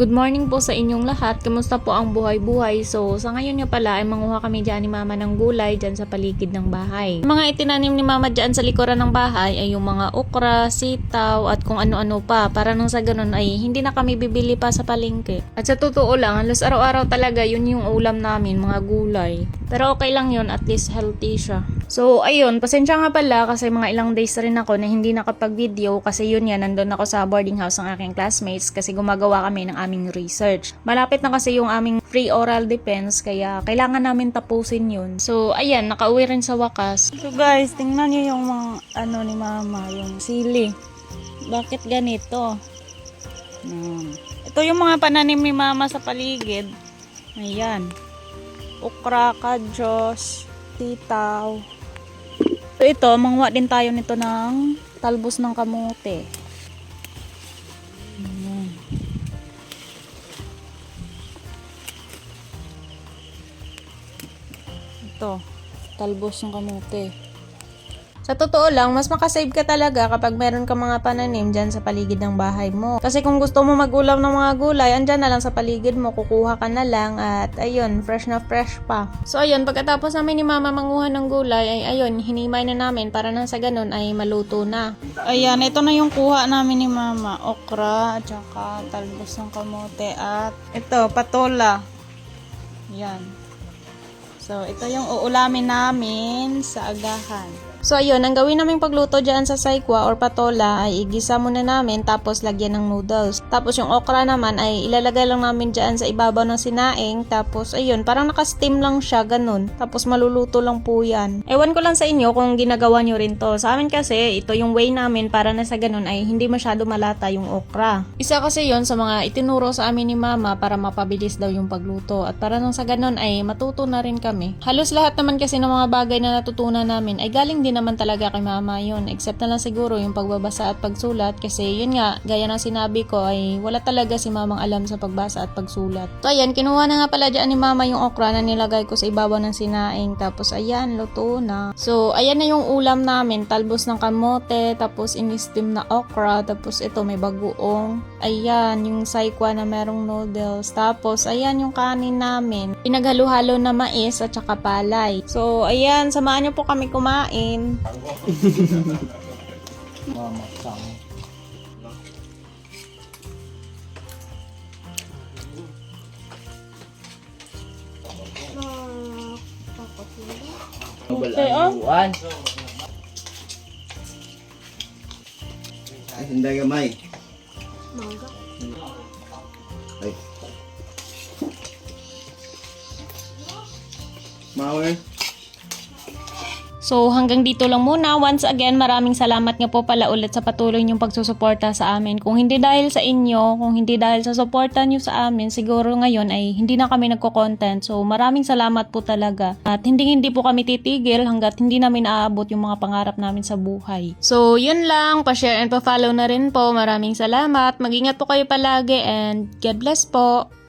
Good morning po sa inyong lahat. Kamusta po ang buhay-buhay? So, sa ngayon nga pala ay manguha kami dyan ni mama ng gulay dyan sa paligid ng bahay. Mga itinanim ni mama dyan sa likuran ng bahay ay yung mga okra, sitaw at kung ano-ano pa. Para nang sa ganun ay hindi na kami bibili pa sa palengke. At sa totoo lang, halos araw-araw talaga yun yung ulam namin, mga gulay. Pero okay lang yun, at least healthy siya. So, ayun, pasensya nga pala kasi mga ilang days rin ako na hindi nakapag-video kasi yun yan, nandun ako sa boarding house ng aking classmates kasi gumagawa kami ng aming research. Malapit na kasi yung aming free oral defense kaya kailangan namin tapusin yun. So, ayan, nakauwi rin sa wakas. So guys, tingnan nyo yung mga ano ni mama, yung sili. Bakit ganito? Hmm. Ito yung mga pananim ni mama sa paligid. Ayan. Okra, kadyos, titaw. So ito, manguha din tayo nito ng talbos ng kamote. Ito, talbos ng kamote. Sa totoo lang, mas makasave ka talaga kapag meron ka mga pananim dyan sa paligid ng bahay mo. Kasi kung gusto mo magulam ng mga gulay, andyan na lang sa paligid mo, kukuha ka na lang at ayun, fresh na fresh pa. So ayun, pagkatapos namin ni mama manguha ng gulay, ay ayun, hinimay na namin para nang sa ganun ay maluto na. Ayan, ito na yung kuha namin ni mama. Okra, at saka talbos ng kamote at ito, patola. Yan. So, ito yung uulamin namin sa agahan. So, ayun, ang gawin naming pagluto dyan sa saikwa or patola ay igisa muna namin tapos lagyan ng noodles. Tapos yung okra naman ay ilalagay lang namin dyan sa ibabaw ng sinaing. Tapos, ayun, parang naka-steam lang siya, ganun. Tapos maluluto lang po yan. Ewan ko lang sa inyo kung ginagawa nyo rin to. Sa amin kasi, ito yung way namin para na sa ganun ay hindi masyado malata yung okra. Isa kasi yon sa mga itinuro sa amin ni mama para mapabilis daw yung pagluto. At para nang sa ganun ay matuto na rin kami. Halos lahat naman kasi ng mga bagay na natutunan namin ay galing din naman talaga kay mama yun. Except na lang siguro yung pagbabasa at pagsulat kasi yun nga, gaya ng sinabi ko ay wala talaga si mamang alam sa pagbasa at pagsulat. So ayan, kinuha na nga pala dyan ni mama yung okra na nilagay ko sa ibabaw ng sinaing. Tapos ayan, luto na. So ayan na yung ulam namin. Talbos ng kamote, tapos in-steam na okra, tapos ito may bagoong. Ayan, yung saikwa na merong noodles. Tapos ayan yung kanin namin. Pinaghalo-halo na mais at saka palay. So ayan, samahan niyo po kami kumain. Mama, sang. Okay, oh. Buwan. Ay, hindi gamay. Ay. Mauer. So hanggang dito lang muna. Once again, maraming salamat nga po pala ulit sa patuloy niyong pagsusuporta sa amin. Kung hindi dahil sa inyo, kung hindi dahil sa suporta niyo sa amin, siguro ngayon ay hindi na kami nagko-content. So maraming salamat po talaga. At hindi hindi po kami titigil hanggat hindi namin aabot yung mga pangarap namin sa buhay. So yun lang, pa-share and pa-follow na rin po. Maraming salamat. Mag-ingat po kayo palagi and God bless po.